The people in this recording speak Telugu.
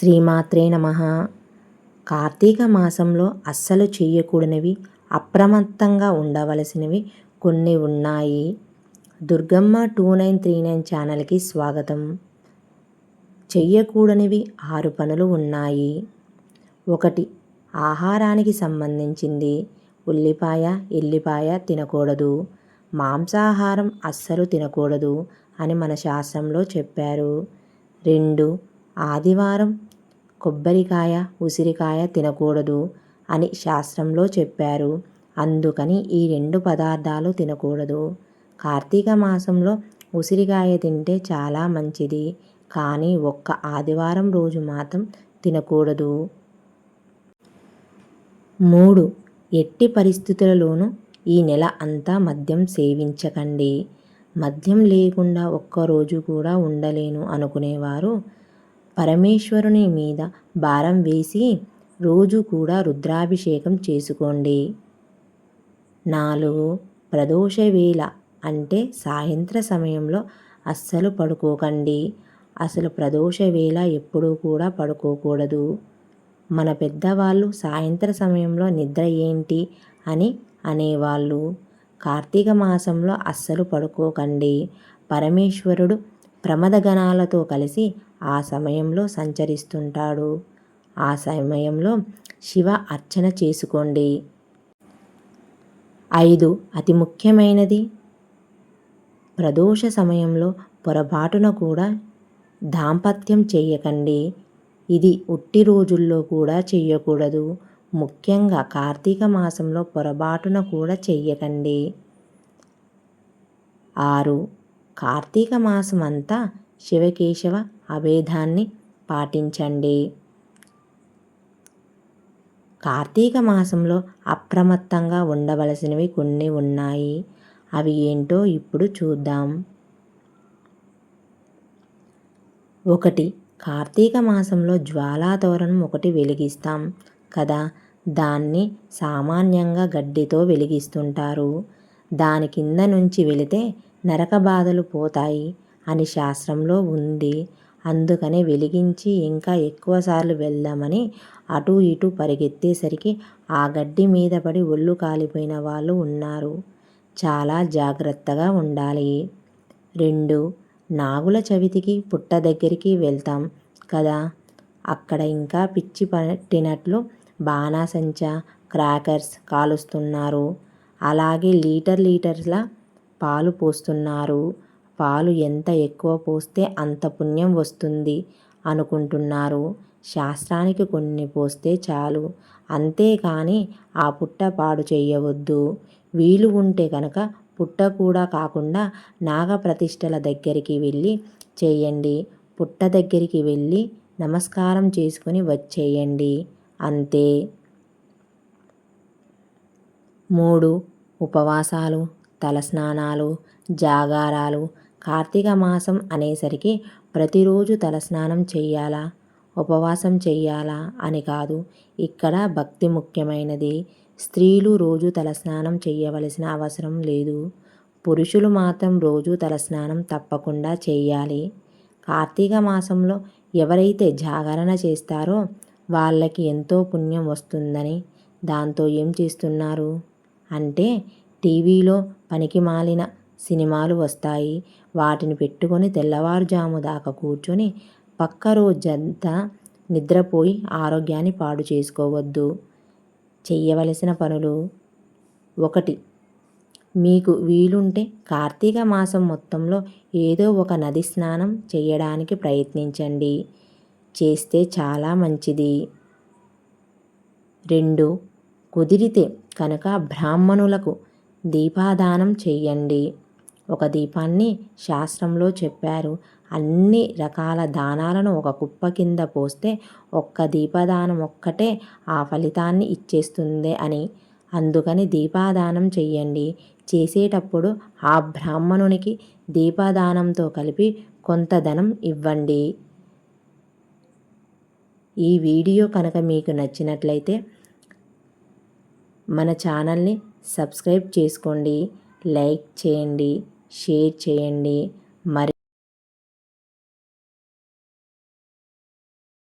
శ్రీమాత్రే నమ. కార్తీక మాసంలో అస్సలు చేయకూడనివి అప్రమత్తంగా ఉండవలసినవి కొన్ని ఉన్నాయి. Durgamma two nine three nine ఛానల్కి స్వాగతం. చెయ్యకూడనివి ఆరు పనులు ఉన్నాయి. ఒకటి ఆహారానికి సంబంధించింది. ఉల్లిపాయ ఎల్లిపాయ తినకూడదు. మాంసాహారం అస్సలు తినకూడదు అని మన శాస్త్రంలో చెప్పారు. రెండు ఆదివారం కొబ్బరికాయ ఉసిరికాయ తినకూడదు అని శాస్త్రంలో చెప్పారు. అందుకని ఈ రెండు పదార్థాలు తినకూడదు. కార్తీక మాసంలో ఉసిరికాయ తింటే చాలా మంచిది. కానీ ఒక్క ఆదివారం రోజు మాత్రం తినకూడదు. మూడు. ఎట్టి పరిస్థితులలోనూ ఈ నెల అంతా మద్యం సేవించకండి. మద్యం లేకుండా ఒక్కరోజు కూడా ఉండలేను అనుకునేవారు పరమేశ్వరుని మీద భారం వేసి రోజు కూడా రుద్రాభిషేకం చేసుకోండి. నాలుగు ప్రదోష వేళ అంటే సాయంత్ర సమయంలో అస్సలు పడుకోకండి. అసలు ప్రదోష వేళ ఎప్పుడూ కూడా పడుకోకూడదు. మన పెద్దవాళ్ళు సాయంత్ర సమయంలో నిద్ర ఏంటి అని అనేవాళ్ళు. కార్తీక మాసంలో అస్సలు పడుకోకండి. పరమేశ్వరుడు ప్రమదగణాలతో కలిసి ఆ సమయంలో సంచరిస్తుంటాడు. ఆ సమయంలో శివ అర్చన చేసుకోండి. ఐదు. అతి ముఖ్యమైనది. ప్రదోష సమయంలో పొరపాటున కూడా దాంపత్యం చేయకండి. ఇది ఉట్టి రోజుల్లో కూడా చేయకూడదు. ముఖ్యంగా కార్తీక మాసంలో పొరపాటున కూడా చెయ్యకండి ఆరు. కార్తీక మాసం అంతా శివకేశవ అభేదాన్ని పాటించండి. కార్తీక మాసంలో అప్రమత్తంగా ఉండవలసినవి కొన్ని ఉన్నాయి. అవి ఏంటో ఇప్పుడు చూద్దాం. ఒకటి కార్తీక మాసంలో జ్వాలాతోరణం ఒకటి వెలిగిస్తాం కదా. దాన్ని సామాన్యంగా గడ్డితో వెలిగిస్తుంటారు. దాని కింద నుంచి వెళితే నరక బాధలు పోతాయి అని శాస్త్రంలో ఉంది. అందుకనే వెలిగించి ఇంకా ఎక్కువసార్లు వెళ్దామని అటు ఇటు పరిగెత్తేసరికి ఆ గడ్డి మీద పడి ఒళ్ళు కాలిపోయిన వాళ్ళు ఉన్నారు. చాలా జాగ్రత్తగా ఉండాలి. రెండు నాగుల చవితికి పుట్ట దగ్గరికి వెళ్తాం కదా. అక్కడ ఇంకా పిచ్చి పట్టినట్లు బాణాసంచ క్రాకర్స్ కాలుస్తున్నారు. అలాగే లీటర్ లీటర్ల పాలు పోస్తున్నారు. పాలు ఎంత ఎక్కువ పోస్తే అంత పుణ్యం వస్తుంది అనుకుంటున్నారు. శాస్త్రానికి కొన్ని పోస్తే చాలు. అంతేకాని ఆ పుట్ట పాడు చేయవద్దు వీలు ఉంటే కనుక పుట్ట కూడా కాకుండా నాగప్రతిష్టల దగ్గరికి వెళ్ళి చేయండి. పుట్ట దగ్గరికి వెళ్ళి నమస్కారం చేసుకొని వచ్చేయండి. అంతే. మూడు ఉపవాసాలు. తలస్నానాలు జాగారాలు కార్తీక మాసం అనేసరికి ప్రతిరోజు తలస్నానం చెయ్యాలా? ఉపవాసం చెయ్యాలా అని కాదు. ఇక్కడ భక్తి ముఖ్యమైనది. స్త్రీలు రోజు తలస్నానం చేయవలసిన అవసరం లేదు. పురుషులు మాత్రం రోజు తలస్నానం తప్పకుండా చేయాలి కార్తీక మాసంలో ఎవరైతే జాగరణ చేస్తారో వాళ్ళకి ఎంతో పుణ్యం వస్తుందని దాంతో ఏం చేస్తున్నారు? అంటే టీవీలో పనికి మాలిన సినిమాలు వస్తాయి. వాటిని పెట్టుకొని తెల్లవారుజాము దాకా కూర్చొని పక్క రోజంతా నిద్రపోయి ఆరోగ్యాన్ని పాడు చేసుకోవద్దు. చేయవలసిన పనులు ఒకటి. మీకు వీలుంటే కార్తీక మాసం మొత్తంలో ఏదో ఒక నది స్నానం చేయడానికి ప్రయత్నించండి. చేస్తే చాలా మంచిది. రెండు. కుదిరితే కనుక బ్రాహ్మణులకు దీపాదానం చెయ్యండి ఒక దీపాన్ని శాస్త్రంలో చెప్పారు. అన్ని రకాల దానాలను ఒక కుప్ప కింద పోస్తే ఒక్క దీపదానం ఒక్కటే ఆ ఫలితాన్ని ఇచ్చేస్తుంది అని. అందుకని దీపాదానం చెయ్యండి చేసేటప్పుడు ఆ బ్రాహ్మణునికి దీపదానంతో కలిపి కొంత ధనం ఇవ్వండి. ఈ వీడియో కనుక మీకు నచ్చినట్లయితే మన ఛానల్ని సబ్స్క్రైబ్ చేసుకోండి లైక్ చేయండి షేర్ చేయండి. మరి